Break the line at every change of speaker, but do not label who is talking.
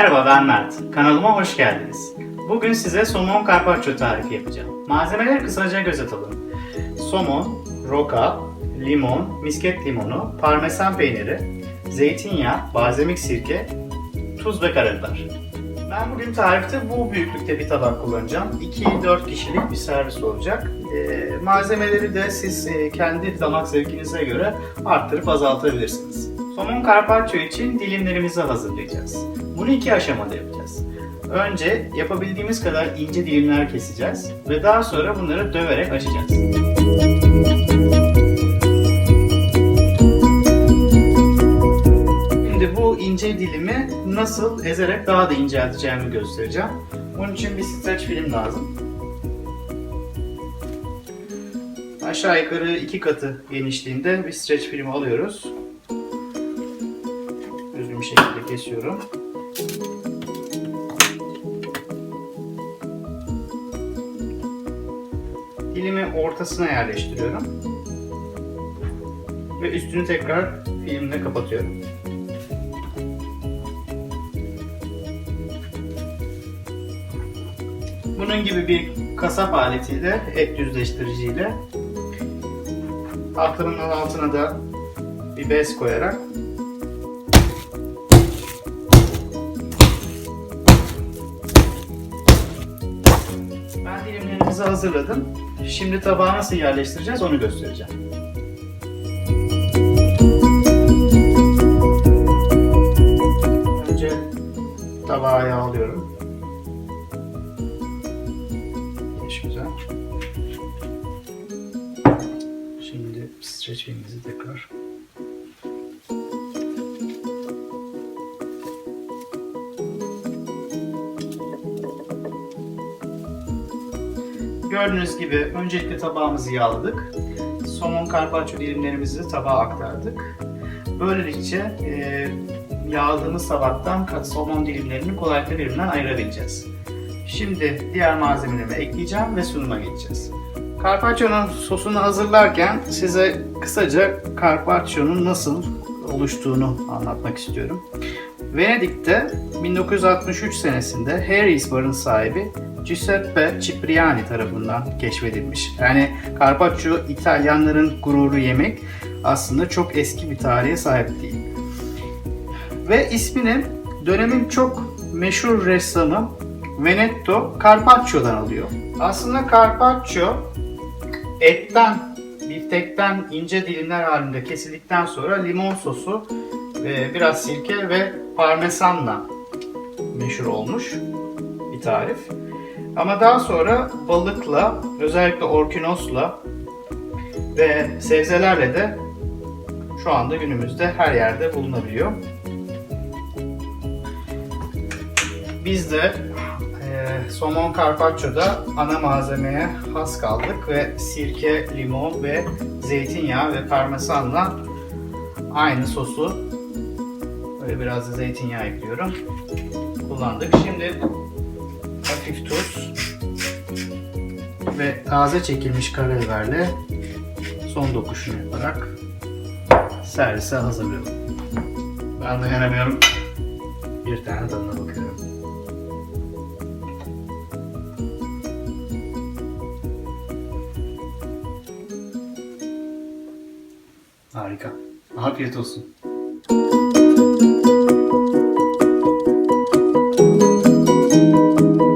Merhaba ben Mert. Kanalıma hoş geldiniz. Bugün size somon carpaccio tarifi yapacağım. Malzemeleri kısaca göz atalım. Somon, roka, limon, misket limonu, parmesan peyniri, zeytinyağı, balzamik sirke, tuz ve karabiber. Ben bugün tarifte bu büyüklükte bir tabak kullanacağım. 2-4 kişilik bir servis olacak. Ee, malzemeleri de siz e, kendi damak zevkinize göre arttırıp azaltabilirsiniz. Somon carpaccio için dilimlerimizi hazırlayacağız. Bunu iki aşamada yapacağız. Önce yapabildiğimiz kadar ince dilimler keseceğiz ve daha sonra bunları döverek açacağız. Şimdi bu ince dilimi nasıl ezerek daha da incelteceğimi göstereceğim. Bunun için bir streç film lazım. Aşağı yukarı iki katı genişliğinde bir streç film alıyoruz. Bir şekilde kesiyorum. Dilimi ortasına yerleştiriyorum. Ve üstünü tekrar filmle kapatıyorum. Bunun gibi bir kasap aletiyle, et düzleştiriciyle tahtanın altına da bir bez koyarak dilimlerimizi hazırladım. Şimdi tabağa nasıl yerleştireceğiz onu göstereceğim. Önce tabağa yağlıyorum. Geniş güzel. Şimdi streç filmimizi tekrar Gördüğünüz gibi öncelikle tabağımızı yağladık. Somon carpaccio dilimlerimizi tabağa aktardık. Böylelikle e, yağladığımız tabaktan somon dilimlerini kolaylıkla birbirinden ayırabileceğiz. Şimdi diğer malzemelerimi ekleyeceğim ve sunuma geçeceğiz. Carpaccio'nun sosunu hazırlarken size kısaca Carpaccio'nun nasıl oluştuğunu anlatmak istiyorum. Venedik'te 1963 senesinde Harry's Bar'ın sahibi Giuseppe Cipriani tarafından keşfedilmiş. Yani Carpaccio İtalyanların gururu yemek aslında çok eski bir tarihe sahip değil. Ve ismini dönemin çok meşhur ressamı Venetto Carpaccio'dan alıyor. Aslında Carpaccio etten, biftekten ince dilimler halinde kesildikten sonra limon sosu, e, biraz sirke ve parmesanla meşhur olmuş bir tarif. Ama daha sonra balıkla, özellikle orkinosla ve sebzelerle de şu anda günümüzde her yerde bulunabiliyor. Biz de e, somon carpaccio'da ana malzemeye has kaldık ve sirke, limon ve zeytinyağı ve parmesanla aynı sosu böyle biraz da zeytinyağı ekliyorum. Kullandık. Şimdi hafif tuz ve taze çekilmiş karabiberle son dokuşunu yaparak servise hazırlıyorum. Ben dayanamıyorum. Bir tane tadına bakıyorum. Harika. Afiyet olsun.